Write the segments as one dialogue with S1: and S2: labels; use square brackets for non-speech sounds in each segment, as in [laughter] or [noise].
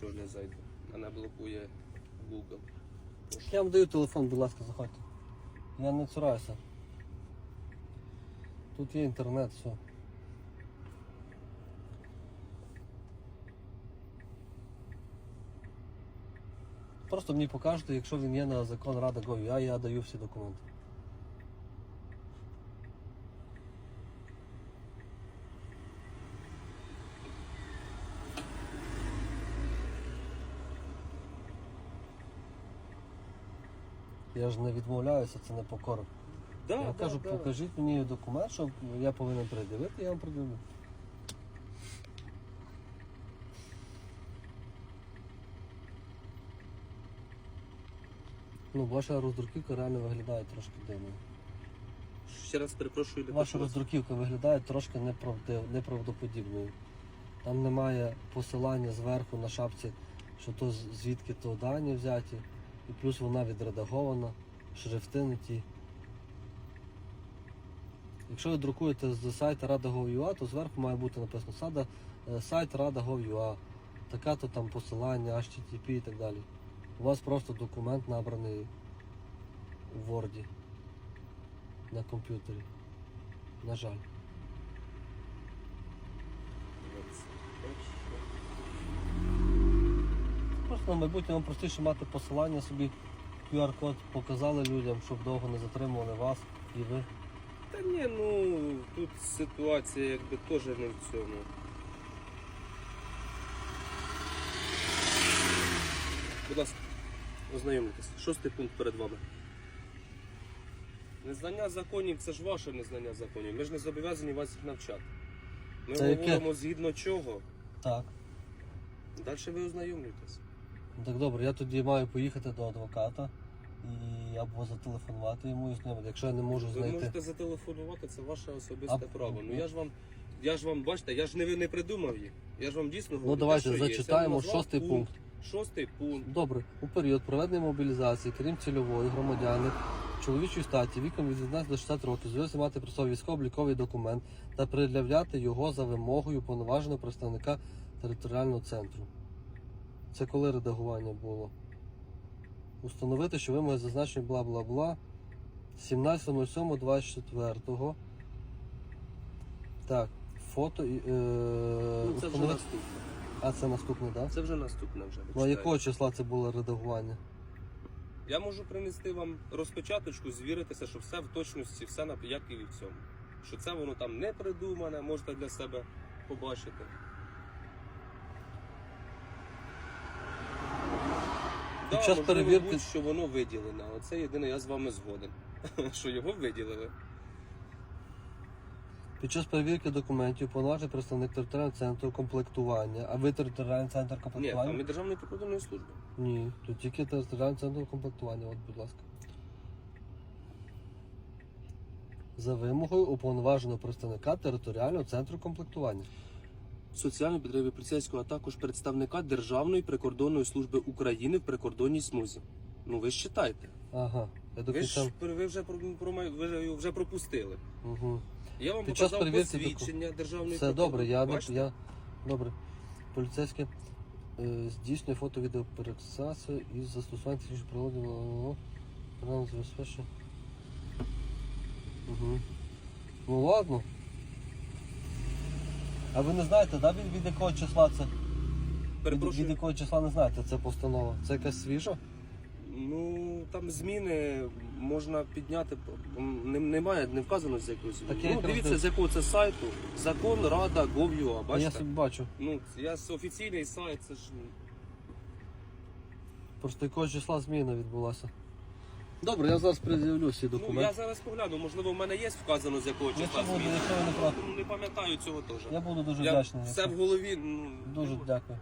S1: чого не зайду. Мене блокує Google.
S2: Я вам даю телефон, будь ласка, заходьте. Я не цураюся. Тут є інтернет, все. Просто мені покажете, якщо він є на закон Рада Гов.ua, я даю всі документи. Я ж не відмовляюся, це не покора.
S1: Да,
S2: я
S1: да,
S2: кажу,
S1: да.
S2: покажіть мені документ, що я повинен придивити, я вам придивлю. Ну, ваша роздруківка реально виглядає трошки дивно.
S1: Ще раз перепрошую,
S2: Ваша роздруківка виглядає трошки неправдив, неправдоподібною. Там немає посилання зверху на шапці, що то звідки то дані взяті, і плюс вона відредагована, шрифти не ті. Якщо ви друкуєте з сайту Rada.gov.ua, то зверху має бути написано е, сайт Rada.gov.ua, така-то там посилання, HTTP і так далі. У вас просто документ набраний у Word на комп'ютері. На жаль. На майбутнє вам простіше мати посилання собі, QR-код показали людям, щоб довго не затримували вас і ви.
S1: Та ні, ну тут ситуація якби теж не в цьому. Будь ласка, ознайомтесь. Шостий пункт перед вами. Незнання законів це ж ваше незнання законів. Ми ж не зобов'язані вас їх навчати. Ми
S2: Це яке?
S1: говоримо згідно чого.
S2: Так.
S1: Далі ви ознайомлюєтесь.
S2: Ну, Так добре, я тоді маю поїхати до адвоката і або зателефонувати йому і знайомити. Якщо я не можу
S1: Ви
S2: знайти.
S1: можете зателефонувати, це ваше особисте
S2: А-
S1: право. Ну я ж вам, я ж вам, бачите, я ж не, не придумав їх. Я ж вам дійсно говорю.
S2: Ну давайте
S1: що є.
S2: зачитаємо
S1: Я вам назвав
S2: шостий пункт.
S1: Шостий пункт.
S2: Добре, у період проведення мобілізації, крім цільової громадяни чоловічої статі віком від 19 до 60 років зв'язку мати при собі військово-обліковий документ та пред'являти його за вимогою повноваженого представника територіального центру. Це коли редагування було? Установити, що вимоги зазначені бла бла бла 17.07.24. Так, фото і. Е,
S1: Ну, це вже
S2: установити-
S1: наступне.
S2: А це наступне, так? Да?
S1: Це вже наступне вже.
S2: Ну а якого числа це було редагування?
S1: Я можу принести вам розпечаточку, звіритися, що все в точності, все на як і в цьому. Що це воно там не придумане, можете для себе побачити.
S2: Під час
S1: можливо,
S2: перевірки-
S1: будь, що воно виділене. Оце єдине, я з вами згоден. [laughs] Що його виділили.
S2: Під час перевірки документів повноважений представник територіального центру комплектування. А ви територіальний центр
S1: Ні,
S2: комплектування?
S1: там і Державної прикордонної служби.
S2: Ні, тут тільки територіальний центр комплектування, от, будь ласка. За вимогою уповноваженого представника територіального центру комплектування.
S1: Соціальної підтримки поліцейського, а також представника Державної прикордонної служби України в прикордонній смузі. Ну ви ж читайте.
S2: Ага, я до
S1: Ви
S2: кінця.
S1: ж ви вже про про- ви ж його вже пропустили.
S2: Угу.
S1: Я вам
S2: Під час
S1: показав
S2: перевірки
S1: посвідчення державної
S2: Все добре, я,
S1: Бачите?
S2: я добре. Поліцейське е, здійснює фото-відеоперексацію із застосуванням технічних приладів програмного забезпечення. Угу. Ну ладно. А ви не знаєте, да, від, від якого числа це? Від,
S1: Перепрошую.
S2: від якого числа не знаєте, це постанова? Це якась свіжа?
S1: Ну там зміни можна підняти. Не, немає, не вказано з якої зміни.
S2: Так я
S1: Ну,
S2: якраз
S1: дивіться,
S2: див-
S1: з якого це сайту. Закон Рада Gov.ua,
S2: Я
S1: бачите?
S2: собі бачу.
S1: Ну, я з офіційний сайт, це ж.
S2: Просто якого числа зміна відбулася. Добре, я зараз пред'явлю всі
S1: Ну,
S2: документи.
S1: я зараз погляну, можливо, в мене є вказано з якого
S2: Якщо
S1: числа
S2: буде,
S1: зміни.
S2: якщо ви не проти.
S1: Ну, Не пам'ятаю цього теж.
S2: Я буду дуже
S1: Я
S2: вдячний.
S1: все
S2: якщо-
S1: в голові. Ну,
S2: Дуже дякую.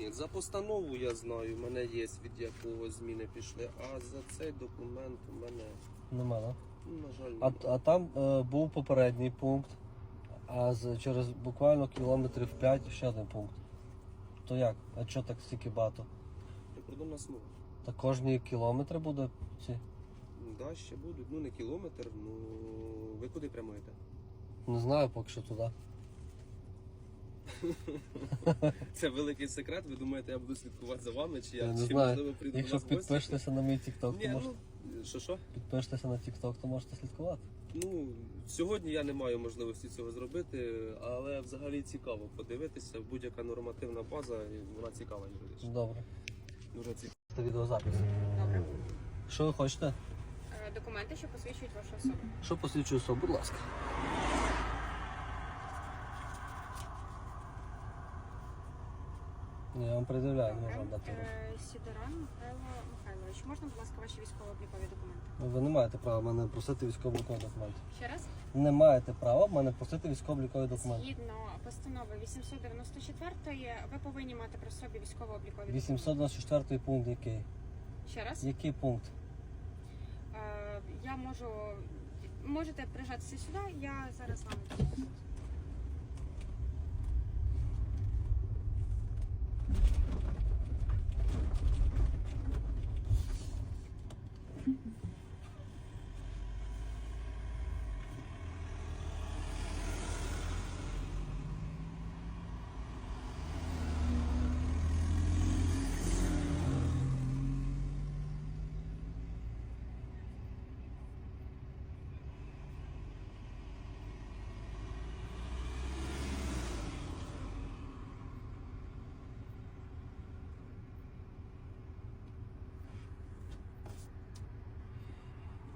S1: Ні, за постанову я знаю, в мене є від якого зміни пішли, а за цей документ у мене,
S2: Нема, да?
S1: ну, на жаль,
S2: А, а там е, був попередній пункт, а з, через буквально кілометрів 5 ще один пункт. То як? А чого так стільки багато?
S1: прикордонна смуга.
S2: Та кожні кілометри буде ці.
S1: Да, ще будуть. Ну не кілометр, ну ви куди прямуєте?
S2: Не знаю поки що туди. [laughs]
S1: Це великий секрет. Ви думаєте, я буду слідкувати за вами, чи я,
S2: Я не
S1: чи
S2: знаю.
S1: можливо прийду до
S2: Якщо
S1: вас в гості?
S2: підпишетеся на мій TikTok, то можете
S1: ну що що?
S2: підпишетеся на TikTok, то можете слідкувати.
S1: Ну сьогодні я не маю можливості цього зробити, але взагалі цікаво подивитися. Будь-яка нормативна база, і вона цікава юридично.
S2: Добре.
S1: Дуже цікаво.
S2: Це відеозапис.
S3: Добре.
S2: Що ви хочете?
S3: Е, Документи, що посвідчують вашу особу.
S2: Що посвідчує особу, будь ласка. Ні, я вам пред'являю, не можу вам дати. руку.
S3: Е, Сідоран Михайло Михайлович. Можна, будь ласка, ваші військово-облікові документи?
S2: Ви не маєте права мене просити військово-облікові документи.
S3: Ще раз.
S2: Не маєте права мене просити військово-облікові документи.
S3: Згідно постанови 894 ви повинні мати при собі військово-облікові документи.
S2: 824 пункт який?
S3: Ще раз.
S2: Який пункт?
S3: Е, Я можу... Можете прижатися сюди, я зараз вам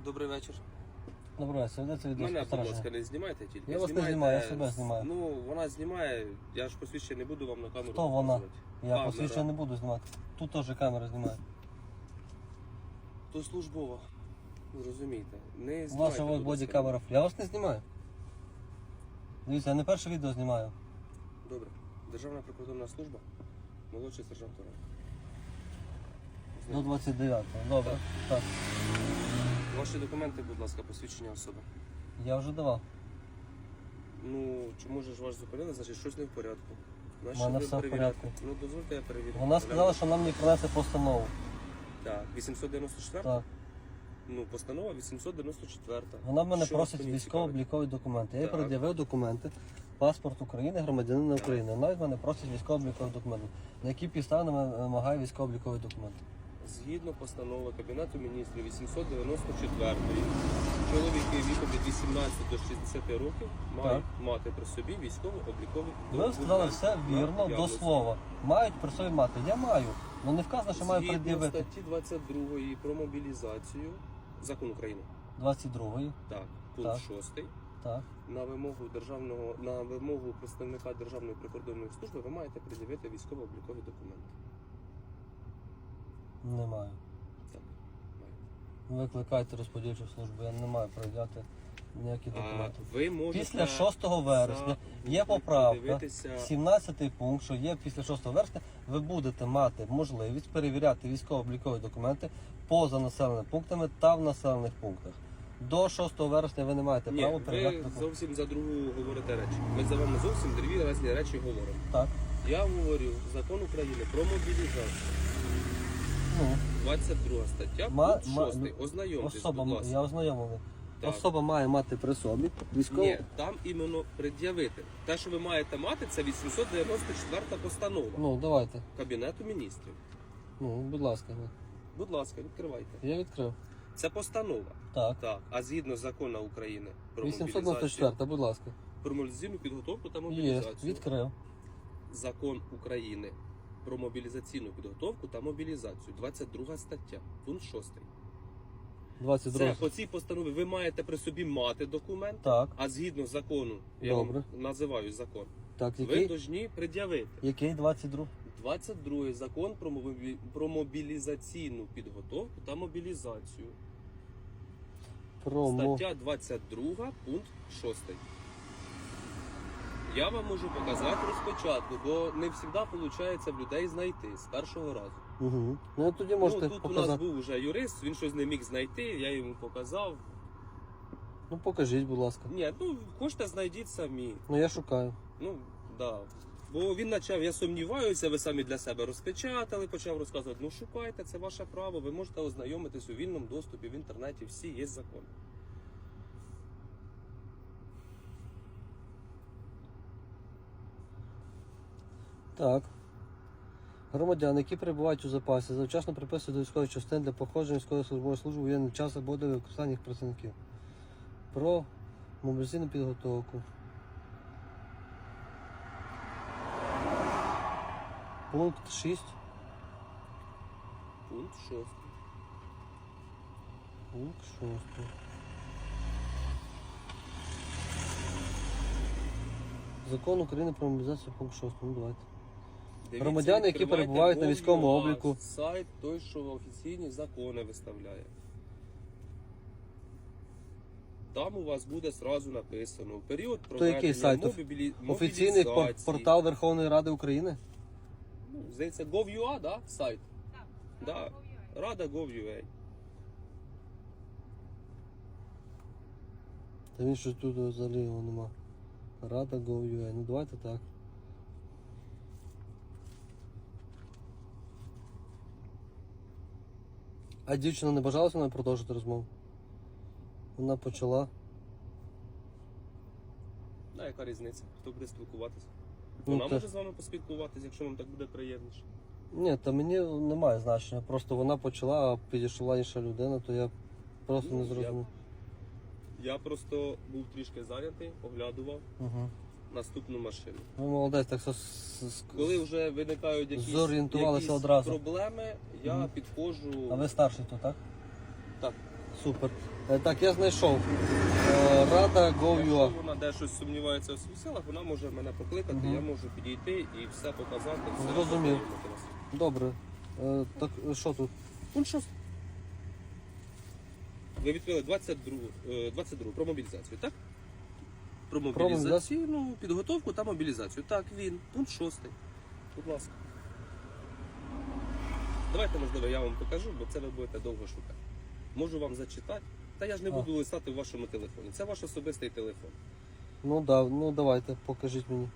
S1: Добрий вечір.
S2: Добре, це ведеться
S1: Мене, будь ласка, не знімайте тільки.
S2: Я вас не знімаю, я себе знімаю.
S1: Ну, вона знімає, я ж посвідчення не буду вам на камеру.
S2: Хто вона?
S1: показувати.
S2: Я
S1: Камера.
S2: посвідчення не буду знімати. Тут теж камера знімає.
S1: То службова. Зрозумійте. Не
S2: У
S1: знімайте,
S2: вас же
S1: будь
S2: боді
S1: ласка.
S2: камера. Я вас не знімаю. Дивіться, я не перше відео знімаю.
S1: Добре. Державна прикордонна служба. Молодший сержант Орел.
S2: До 29-го. Добре. Так.
S1: Ваші документи, будь ласка, посвідчення особи.
S2: Я вже давав.
S1: Ну, чому ж вас зупинили, значить щось не в порядку. Значить,
S2: мене все в порядку.
S1: Ну, дозвольте, я перевірю.
S2: Вона сказала, що нам не принесе постанову.
S1: Так, 894?
S2: Так.
S1: Ну, постанова 894.
S2: Вона в мене
S1: Що
S2: просить
S1: тоді
S2: військово-облікові документи. Я їй
S1: Так.
S2: пред'явив документи, паспорт України, громадянина України. Вона від мене просить військово-облікові документи. На які підстави вона вимагає військово-облікові документи?
S1: Згідно постанови Кабінету міністрів 894 чоловіки віком від 18 до 60 років мають мати при собі військово-облікові
S2: Ви сказали все вірно, до слова. Мають при собі мати. Я маю. Ну не вказано, що маю
S1: Згідно
S2: пред'явити.
S1: статті 22 про мобілізацію закон України.
S2: 22-ї.
S1: Так, пункт
S2: Так.
S1: 6.
S2: Так.
S1: На вимогу державного на вимогу представника Державної прикордонної служби ви маєте пред'явити військово-облікові документи.
S2: Не маю.
S1: Так, маєте.
S2: Викликайте розподільчу службу, я не маю пред'явити ніякі
S1: А
S2: документи.
S1: ви можете
S2: Після 6 вересня
S1: за-
S2: є поправка.
S1: подивитися
S2: 17 пункт, що є після 6 вересня, ви будете мати можливість перевіряти військово-облікові документи поза населеними пунктами та в населених пунктах. До 6 вересня ви не маєте
S1: Ні,
S2: права
S1: ви
S2: перевіряти документи.
S1: зовсім за другу говорите речі. Ми за вами зовсім дві різні речі говоримо.
S2: Так.
S1: Я говорю закон України про мобілізацію.
S2: Ну,
S1: 22 стаття,
S2: Ма-
S1: пункт
S2: ма-
S1: 6. Ознайомтесь,
S2: особа,
S1: будь ласка.
S2: я ознайомлений.
S1: Так.
S2: Особа має мати при собі військово.
S1: Ні, там іменно пред'явити. Те, що ви маєте мати, це 894 постанова
S2: Ну, давайте.
S1: Кабінету міністрів.
S2: Ну, будь ласка. ну.
S1: Будь ласка, відкривайте.
S2: Я відкрив.
S1: Це постанова.
S2: Так.
S1: Так, а згідно закону України про мобілізацію,
S2: 894, будь ласка.
S1: про мобілізаційну підготовку та
S2: Є,
S1: мобілізацію.
S2: відкрив.
S1: Закон України про мобілізаційну підготовку та мобілізацію. 22 стаття, пункт 6.
S2: 22.
S1: Це по цій постанові ви маєте при собі мати документ,
S2: Так,
S1: а згідно закону, я
S2: Добре.
S1: вам називаю закон,
S2: так,
S1: ви
S2: який?
S1: повинні пред'явити.
S2: Який 22?
S1: 22 закон про, мобі- про мобілізаційну підготовку та мобілізацію.
S2: Промо.
S1: Стаття 22, пункт 6. Я вам можу показати розпочатку, бо не завжди виходить в людей знайти з першого разу.
S2: Угу. Ну тоді можете
S1: ну, тут у нас був вже юрист, він щось не міг знайти, я йому показав.
S2: Ну покажіть, будь ласка.
S1: Ні, ну хочете знайдіть самі.
S2: Ну я шукаю.
S1: Ну, да. Бо він почав, я сумніваюся, ви самі для себе розпечатали, почав розказувати. Ну шукайте, це ваше право, ви можете ознайомитись у вільному доступі в інтернеті, всі є закон.
S2: Так. Громадяни, які перебувають у запасі, завчасно приписують до військових частин для походження військової службової служби воєнний час або для використання працівників. Про мобілізаційну підготовку. Пункт 6.
S1: Пункт 6.
S2: Пункт 6. Закон України про мобілізацію пункт 6. Ну давайте.
S1: Дивіться,
S2: Громадяни, які
S1: відкривайте
S2: перебувають на
S1: Google,
S2: військовому обліку.
S1: Сайт той, що офіційні закони виставляє. Там у вас буде сразу написано. В період
S2: То який сайт?
S1: мобілі...
S2: Офіційний пор-
S1: мобілізації.
S2: портал Верховної Ради України.
S1: Ну, здається, Gov.ua, да? сайт.
S3: Так.
S1: Да. Рада Gov.ua.
S2: Та він щось тут взагалі його нема. Рада Go.ua. Ну давайте так. А дівчина не бажала зі мною продовжити розмову? Вона почала.
S1: Да, яка різниця? Хто буде спілкуватися?
S2: Ну,
S1: Вона
S2: та-
S1: може з вами поспілкуватися, якщо вам так буде приємніше.
S2: Ні, та мені немає значення. Просто вона почала, а підійшла інша людина, то я просто
S1: Ну,
S2: не
S1: я-
S2: зрозумів.
S1: Я просто був трішки зайнятий, оглядував
S2: Угу.
S1: Наступну машину.
S2: Ну, молодець, так що
S1: Коли вже виникають якісь, якісь
S2: одразу.
S1: проблеми, я
S2: Мгм.
S1: підходжу.
S2: А ви старший тут, так?
S1: Так.
S2: Супер. Е, Так, я знайшов. Е, Рада Go.ua.
S1: Якщо вона де щось сумнівається у своїх силах, вона може мене покликати,
S2: Мгм.
S1: я можу підійти і все показати. Все
S2: Зрозумів. Добре. Е, так е, що тут?
S1: Пункт шостий. Ви відкрили 22, е, 22 про мобілізацію, так? Про мобілізаційну підготовку та мобілізацію. Так, він. Пункт 6. Будь ласка. Давайте, можливо, я вам покажу, бо це ви будете довго шукати. Можу вам зачитати. Та я ж не
S2: А.
S1: буду листати в вашому телефоні. Це ваш особистий телефон.
S2: Ну да, ну давайте, покажіть мені.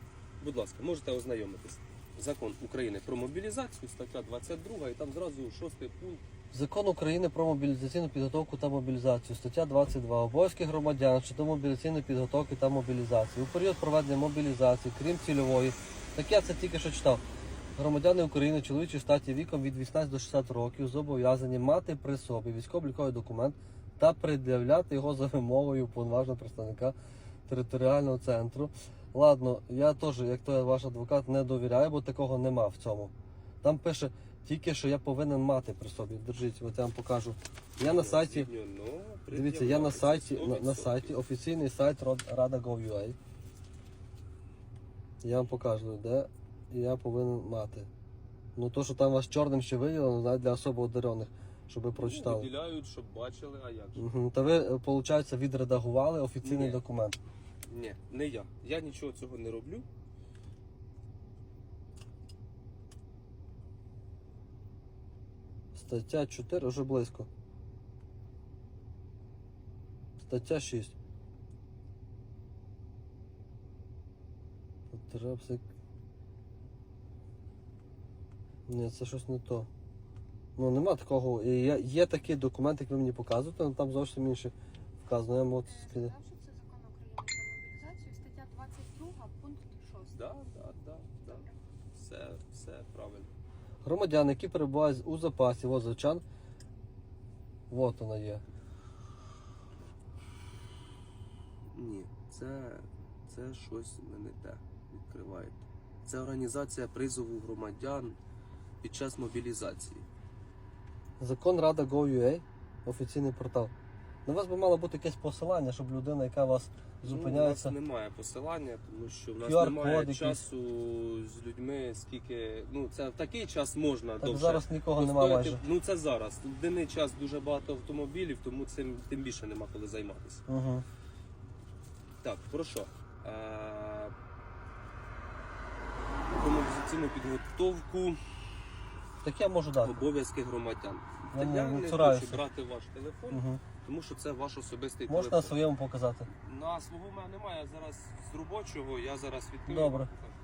S1: Будь ласка, можете ознайомитись. Закон України про мобілізацію, стаття 22, і там зразу шостий пункт.
S2: Закон України про мобілізаційну підготовку та мобілізацію, стаття 22. Обов'язки громадян щодо мобілізаційної підготовки та мобілізації. У період проведення мобілізації, крім цільової, так я це тільки що читав. Громадяни України чоловічої статі віком від 18 до 60 років зобов'язані мати при собі військово-обліковий документ та пред'являти його за вимогою повноважного представника територіального центру. Ладно, я теж, як той ваш адвокат, не довіряю, бо такого нема в цьому. Там пише тільки, що я повинен мати при собі. Держіть, от я вам покажу. Я на сайті,
S1: ну,
S2: дивіться, я на сайті, на, на сайті, офіційний сайт Rada.gov.ua. Я вам покажу, де я повинен мати. Ну то, що там у вас чорним ще виділено, навіть для особо одарених, щоб ви
S1: Ну,
S2: прочитали.
S1: Виділяють, щоб бачили, а як же.
S2: Угу. Та ви, виходить, відредагували офіційний
S1: Ні.
S2: документ.
S1: Ні, не я. Я нічого цього не роблю.
S2: Стаття 4, вже близько. Стаття 6. Потрапся. Ні, це щось не то. Ну, нема такого. Є, є такий документ, як ви мені показуєте, але там зовсім інше вказано. Я вам от скину.
S3: Сказав, що це закон України про мобілізацію, стаття 22, пункт 6.
S1: Да, да, да, да. Все, все правильно.
S2: Громадяни, які перебувають у запасі возовчан. От вона є.
S1: Ні, це, це щось ви не те відкриваєте. Це організація призову громадян під час мобілізації.
S2: Закон Рада Go.ua, офіційний портал. На вас би мало бути якесь посилання, щоб людина, яка вас зупиняється.
S1: Ну, у нас немає посилання, тому що в нас немає
S2: якийсь.
S1: часу з людьми, скільки. Ну, це в такий час можна
S2: Так
S1: довше.
S2: зараз нікого немає майже.
S1: Ну це зараз. В денний час дуже багато автомобілів, тому цим тим більше нема коли займатися.
S2: Угу.
S1: Так, про що? Е, про підготовку
S2: Так я можу дати.
S1: обов'язки громадян.
S2: Я
S1: я
S2: не
S1: не хочу брати ваш телефон,
S2: Угу.
S1: Тому що це ваш особистий
S2: Можна на
S1: телефон.
S2: своєму показати.
S1: На свого в мене немає, я зараз з робочого, я зараз відкрию.
S2: Добре.
S1: покажу.